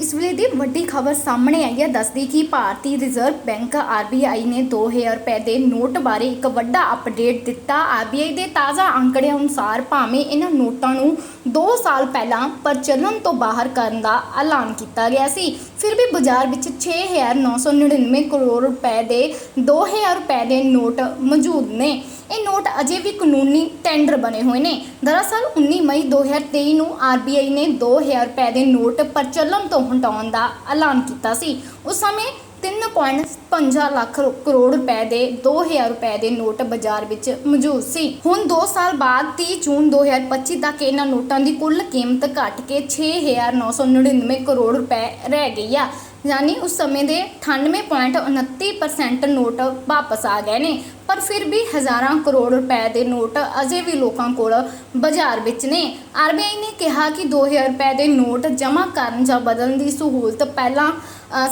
ਇਸ ਵੇਲੇ ਦੀ ਵੱਡੀ ਖਬਰ ਸਾਹਮਣੇ ਆਈ ਹੈ। ਦੱਸਦੀ ਕਿ ਭਾਰਤੀ ਰਿਜ਼ਰਵ ਬੈਂਕ ਆਰਬੀਆਈ ਨੇ 2000 ਰੁਪਏ ਦੇ ਨੋਟ ਬਾਰੇ ਇੱਕ ਵੱਡਾ ਅਪਡੇਟ ਦਿੱਤਾ। ਆਰਬੀਆਈ ਦੇ ਤਾਜ਼ਾ ਅੰਕੜਿਆਂ ਅਨੁਸਾਰ ਭਾਵੇਂ ਇਹਨਾਂ ਨੋਟਾਂ ਨੂੰ 2 ਸਾਲ ਪਹਿਲਾਂ ਪ੍ਰਚਲਨ ਤੋਂ ਬਾਹਰ ਕਰਨ ਦਾ ਐਲਾਨ ਕੀਤਾ ਗਿਆ ਸੀ। ਫਿਰ ਵੀ ਬਾਜ਼ਾਰ ਵਿੱਚ 6999 ਕਰੋੜ ਰੁਪਏ ਦੇ 2000 ਰੁਪਏ ਦੇ ਨੋਟ ਮੌਜੂਦ ਨੇ। ਇਹ ਨੋਟ ਅਜੇ ਵੀ ਕਾਨੂੰਨੀ ਟੈਂਡਰ ਬਣੇ ਹੋਏ ਨੇ। ਦਰਅਸਲ 19 ਮਈ 2023 ਨੂੰ ਆਰਬੀਆਈ ਨੇ 2000 ਰੁਪਏ ਦੇ ਨੋਟ ਪ੍ਰਚਲਨ ਤੋਂ ਹਟਾਉਣ ਦਾ ਐਲਾਨ ਕੀਤਾ ਸੀ। ਉਸ ਸਮੇਂ 3.5 ਲੱਖ ਕਰੋੜ ਰੁਪਏ ਦੇ 2000 ਰੁਪਏ ਦੇ ਨੋਟ ਬਾਜ਼ਾਰ ਵਿੱਚ ਮੌਜੂਦ ਸੀ। ਹੁਣ 2 ਸਾਲ ਬਾਅਦ 30 ਜੂਨ 2025 ਤੱਕ ਇਹਨਾਂ ਨੋਟਾਂ ਦੀ ਕੁੱਲ ਕੀਮਤ ਘਟ ਕੇ 6999 ਕਰੋੜ ਰੁਪਏ ਰਹਿ ਗਈ ਆ। ਯਾਨੀ ਉਸ ਸਮੇਂ ਦੇ 98.29% ਨੋਟ ਵਾਪਸ ਆ ਗਏ ਨੇ। ਪਰ ਫਿਰ ਵੀ ਹਜ਼ਾਰਾਂ ਕਰੋੜ ਰੁਪਏ ਦੇ ਨੋਟ ਅਜੇ ਵੀ ਲੋਕਾਂ ਕੋਲ ਬਾਜ਼ਾਰ ਵਿੱਚ ਨੇ। ਆਰਬੀਆਈ ਨੇ ਕਿਹਾ ਕਿ 2000 ਰੁਪਏ ਦੇ ਨੋਟ ਜਮ੍ਹਾਂ ਕਰਨ ਜਾਂ ਬਦਲਣ ਦੀ ਸਹੂਲਤ ਪਹਿਲਾਂ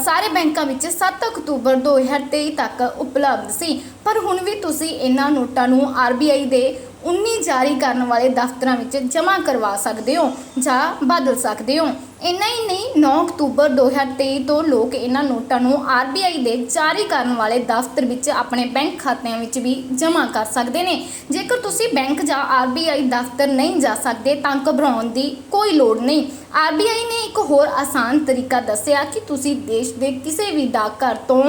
ਸਾਰੇ ਬੈਂਕਾਂ ਵਿੱਚ 7 ਅਕਤੂਬਰ 2023 ਤੱਕ ਉਪਲਬਧ ਸੀ। ਪਰ ਹੁਣ ਵੀ ਤੁਸੀਂ ਇਹਨਾਂ ਨੋਟਾਂ ਨੂੰ ਆਰਬੀਆਈ ਦੇ 19 ਜਾਰੀ ਕਰਨ ਵਾਲੇ ਦਫ਼ਤਰਾਂ ਵਿੱਚ ਜਮ੍ਹਾਂ ਕਰਵਾ ਸਕਦੇ ਹੋ ਜਾਂ ਬਦਲ ਸਕਦੇ ਹੋ। ਇੰਨਾ ਹੀ ਨਹੀਂ 9 ਅਕਤੂਬਰ 2023 ਤੋਂ ਲੋਕ ਇਹਨਾਂ ਨੋਟਾਂ ਨੂੰ ਆਰਬੀਆਈ ਦੇ ਜਾਰੀ ਕਰਨ ਵਾਲੇ ਦਫ਼ਤਰ ਵਿੱਚ ਆਪਣੇ ਬੈਂਕ ਖਾਤਿਆਂ ਵਿੱਚ ਵੀ ਜਮ੍ਹਾਂ ਕਰ ਸਕਦੇ ਨੇ। ਜੇਕਰ ਤੁਸੀਂ ਬੈਂਕ ਜਾਂ ਆਰਬੀਆਈ ਦਫ਼ਤਰ ਨਹੀਂ ਜਾ ਸਕਦੇ ਤਾਂ ਘਬਰਾਉਣ ਦੀ ਕੋਈ ਲੋੜ ਨਹੀਂ। ਆਰਬੀਆਈ ਨੇ ਇੱਕ ਹੋਰ ਆਸਾਨ ਤਰੀਕਾ ਦੱਸਿਆ ਕਿ ਤੁਸੀਂ ਦੇਸ਼ ਦੇ ਕਿਸੇ ਵੀ ਡਾਕਘਰ ਤੋਂ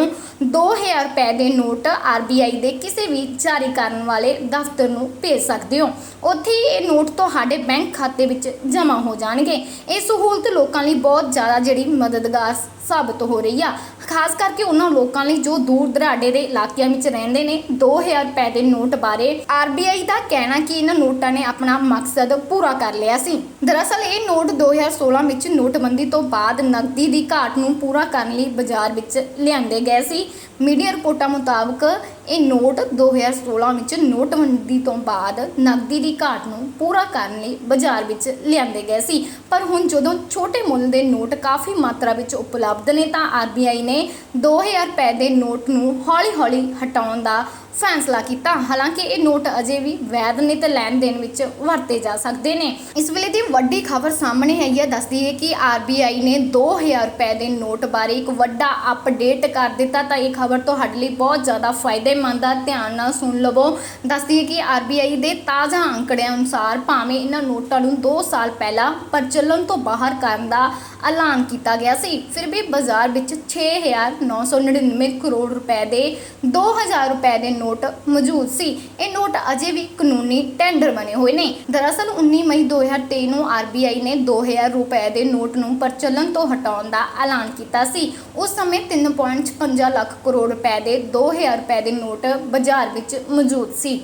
2000 ਰੁਪਏ ਦੇ ਨੋਟ ਆਰਬੀਆਈ ਦੇ ਕਿਸੇ ਵੀ ਜਾਰੀ ਕਰਨ ਵਾਲੇ ਦਫ਼ਤਰ ਨੂੰ ਭੇਜ ਸਕਦੇ ਹੋ। ਉੱਥੇ ਹੀ ਇਹ ਨੋਟ ਤੁਹਾਡੇ ਬੈਂਕ ਖਾਤੇ ਵਿੱਚ ਜਮ੍ਹਾਂ ਹੋ ਜਾਣਗੇ। ਇਹ ਸਹੂਲਤ ਲੋਕਾਂ ਲਈ ਬਹੁਤ ਜ਼ਿਆਦਾ ਜਿਹੜੀ ਮਦਦਗਾਰ ਸਾਬਤ ਹੋ ਰਹੀ ਆ। ਖਾਸ ਕਰਕੇ ਉਹਨਾਂ ਲੋਕਾਂ ਲਈ ਜੋ ਦੂਰ ਦਰਾਡੇ ਦੇ ਇਲਾਕਿਆਂ ਵਿੱਚ ਰਹਿੰਦੇ ਨੇ 2000 ਰੁਪਏ ਦੇ ਨੋਟ ਬਾਰੇ ਆਰਬੀਆਈ ਦਾ ਕਹਿਣਾ ਕਿ ਇਹਨਾਂ ਨੋਟਾਂ ਨੇ ਆਪਣਾ ਮਕਸਦ ਪੂਰਾ ਕਰ ਲਿਆ ਸੀ। ਦਰਅਸਲ ਇਹ ਨੋਟ 2016 ਵਿੱਚ ਨੋਟਬੰਦੀ ਤੋਂ ਬਾਅਦ ਨਕਦੀ ਦੀ ਘਾਟ ਨੂੰ ਪੂਰਾ ਕਰਨ ਲਈ ਬਾਜ਼ਾਰ ਵਿੱਚ ਲਿਆਂਦੇ ਗਏ ਸੀ। ਮੀਡੀਆ ਰਿਪੋਰਟਾਂ ਮੁਤਾਬਕ ਇਹ ਨੋਟ 2016 ਵਿੱਚ ਨੋਟਬੰਦੀ ਤੋਂ ਬਾਅਦ ਨਕਦੀ ਦੀ ਘਾਟ ਨੂੰ ਪੂਰਾ ਕਰਨ ਲਈ ਬਾਜ਼ਾਰ ਵਿੱਚ ਲਿਆਂਦੇ ਗਏ ਸੀ। ਪਰ ਹੁਣ ਜਦੋਂ ਛੋਟੇ ਮੁੱਲ ਦੇ ਨੋਟ ਕਾਫੀ ਮਾਤਰਾ ਵਿੱਚ ਉਪਲਬਧ ਨੇ ਤਾਂ ਆਰਬੀਆਈ ਨੇ 2000 ਰੁਪਏ ਦੇ ਨੋਟ ਨੂੰ ਹੌਲੀ-ਹੌਲੀ ਹਟਾਉਣ ਦਾ ਫੈਸਲਾ ਕੀਤਾ। ਹਾਲਾਂਕਿ ਇਹ ਨੋਟ ਅਜੇ ਵੀ ਵੈਧ ਨੇ ਤੇ ਲੈਣ ਦੇਣ ਵਿੱਚ ਵਰਤੇ ਜਾ ਸਕਦੇ ਨੇ। ਇਸ ਵੇਲੇ ਦੀ ਵੱਡੀ ਖਬਰ ਸਾਹਮਣੇ ਆਈ ਹੈ। ਦੱਸਦੀ ਹੈ ਕਿ ਆਰਬੀਆਈ ਨੇ 2000 ਰੁਪਏ ਦੇ ਨੋਟ ਬਾਰੇ ਇੱਕ ਵੱਡਾ ਅਪਡੇਟ ਕਰ ਦਿੱਤਾ। ਤਾਂ ਇਹ ਖਬਰ ਤੁਹਾਡੇ ਲਈ ਬਹੁਤ ਜ਼ਿਆਦਾ ਫਾਇਦੇਮੰਦ ਆ। ਧਿਆਨ ਨਾਲ ਸੁਣ ਲਵੋ। ਦੱਸਦੀ ਹੈ ਕਿ ਆਰਬੀਆਈ ਦੇ ਤਾਜ਼ਾ ਅੰਕੜਿਆਂ ਅਨੁਸਾਰ ਭਾਵੇਂ ਇਹਨਾਂ ਨੋਟਾਂ ਨੂੰ 2 ਸਾਲ ਪਹਿਲਾਂ ਪ੍ਰਚਲਨ ਤੋਂ ਬਾਹਰ ਕਰਨ ਦਾ ਐਲਾਨ ਕੀਤਾ ਗਿਆ ਸੀ, ਫਿਰ ਵੀ ਬਾਜ਼ਾਰ ਵਿੱਚ 6999 ਕਰੋੜ ਰੁਪਏ ਦੇ 2000 ਰੁਪਏ ਦੇ ਨੋਟ ਮੌਜੂਦ ਸੀ। ਇਹ ਨੋਟ ਅਜੇ ਵੀ ਕਾਨੂੰਨੀ ਟੈਂਡਰ ਬਣੇ ਹੋਏ ਨੇ। ਦਰਅਸਲ 19 ਮਈ 2023 ਨੂੰ ਆਰਬੀਆਈ ਨੇ 2000 ਰੁਪਏ ਦੇ ਨੋਟ ਨੂੰ ਪ੍ਰਚਲਨ ਤੋਂ ਹਟਾਉਣ ਦਾ ਐਲਾਨ ਕੀਤਾ ਸੀ। ਉਸ ਸਮੇਂ 3.5 ਲੱਖ ਕਰੋੜ ਰੁਪਏ ਦੇ 2000 ਰੁਪਏ ਦੇ ਨੋਟ ਬਾਜ਼ਾਰ ਵਿੱਚ ਮੌਜੂਦ ਸੀ।